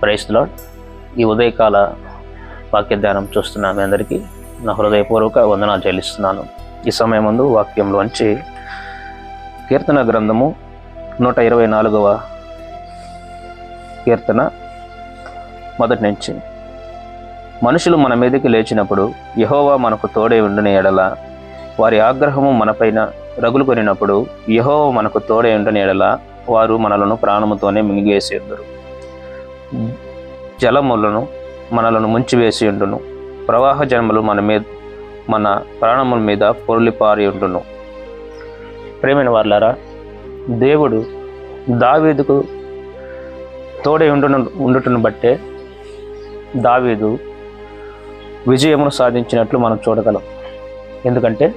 ప్రైస్లో ఈ ఉదయకాల వాక్య ధ్యానం చూస్తున్న మీ అందరికీ నా హృదయపూర్వక వందనాలు చెల్లిస్తున్నాను. ఈ సమయం ముందు వాక్యంలోంచి కీర్తన గ్రంథము నూట ఇరవై నాలుగవ కీర్తన మొదటి నుంచి. మనుషులు మన మీదకి లేచినప్పుడు యహోవా మనకు తోడే ఉండని ఎడల వారి ఆగ్రహము మనపైన రగులు కొనినప్పుడు యహోవా మనకు తోడే ఉండని ఎడల వారు మనలను ప్రాణముతోనే మింగివేసి జలములను మనలను ముంచివేసి ఉండును. ప్రవాహ జన్మలు మన మీద మన ప్రాణముల మీద పొరులిపారి ఉండును. ప్రేమైన వాళ్ళారా దేవుడు దావీదుకు తోడే ఉండును ఉండుటను బట్టే దావీదు విజయమును సాధించినట్లు మనం చూడగలం. ఎందుకంటే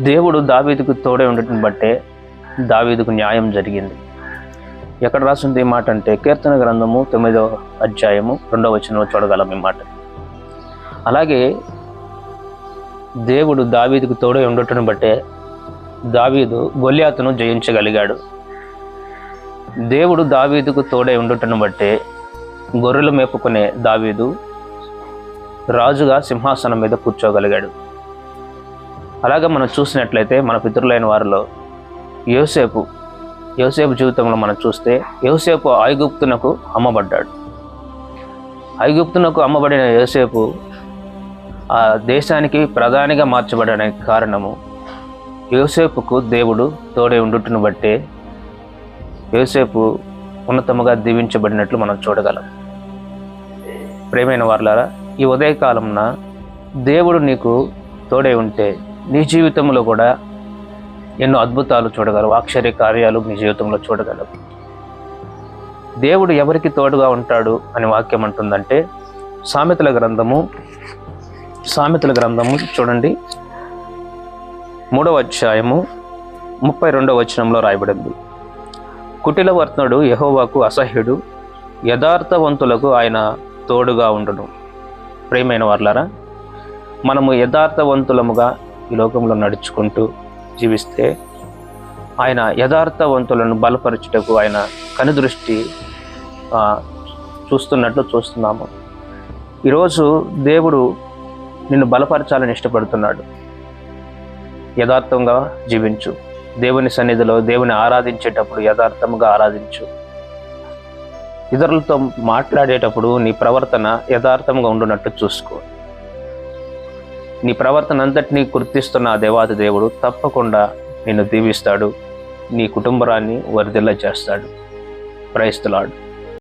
దేవుడు దావీదుకు తోడే ఉండటం బట్టే దావీదుకు న్యాయం జరిగింది. ఎక్కడ రాసింది ఈ మాట అంటే కీర్తన గ్రంథము తొమ్మిదవ అధ్యాయము రెండవ వచనంలో చూడగలం ఈ మాట. అలాగే దేవుడు దావీదుకు తోడే ఉండటం బట్టే దావీదు గొల్యాతును జయించగలిగాడు. దేవుడు దావీదుకు తోడే ఉండటం బట్టే గొర్రెలు మేపుకునే దావీదు రాజుగా సింహాసనం మీద కూర్చోగలిగాడు. అలాగే మనం చూసినట్లయితే మన పితరులైన వారిలో యోసేపు యోసేపు జీవితంలో మనం చూస్తే యోసేపు ఐగుప్తునకు అమ్మబడ్డాడు. ఐగుప్తునకు అమ్మబడిన యోసేపు ఆ దేశానికి ప్రధానిగా మార్చబడడానికి కారణము యోసేపుకు దేవుడు తోడే ఉండుటను బట్టే యోసేపు ఉన్నతముగా దీవించబడినట్లు మనం చూడగలం. ప్రేమైన వార్లారా ఈ ఉదయకాలంన దేవుడు నీకు తోడే ఉంటే నీ జీవితంలో కూడా ఎన్నో అద్భుతాలు చూడగలవు ఆశ్చర్య కార్యాలు మీ జీవితంలో చూడగలవు. దేవుడు ఎవరికి తోడుగా ఉంటాడు అని వాక్యం అంటుందంటే సామెతల గ్రంథము సామెతల గ్రంథము చూడండి. మూడవ అధ్యాయము ముప్పై రెండవ వచనంలో రాయబడింది. కుటిలవర్తనుడు యహోవాకు అసహ్యుడు యథార్థవంతులకు ఆయన తోడుగా ఉండును. ప్రేమైన వాళ్ళారా మనము యథార్థవంతులముగా ఈ లోకంలో నడుచుకుంటూ జీవిస్తే ఆయన యథార్థవంతులను బలపరచుటకు ఆయన కనుదృష్టి చూస్తున్నట్లు చూస్తున్నాము. ఈరోజు దేవుడు నిన్ను బలపరచాలని ఇష్టపడుతున్నాడు. యథార్థంగా జీవించు. దేవుని సన్నిధిలో దేవుని ఆరాధించేటప్పుడు యథార్థముగా ఆరాధించు. ఇతరులతో మాట్లాడేటప్పుడు నీ ప్రవర్తన యథార్థంగా ఉండునట్టు చూసుకో. నీ ప్రవర్తన అంతటినీ గుర్తిస్తున్న ఆ దేవాది దేవుడు తప్పకుండా నిన్ను దీవిస్తాడు. నీ కుటుంబరాన్ని వరిదిల్ల చేస్తాడు ప్రైస్తలాడు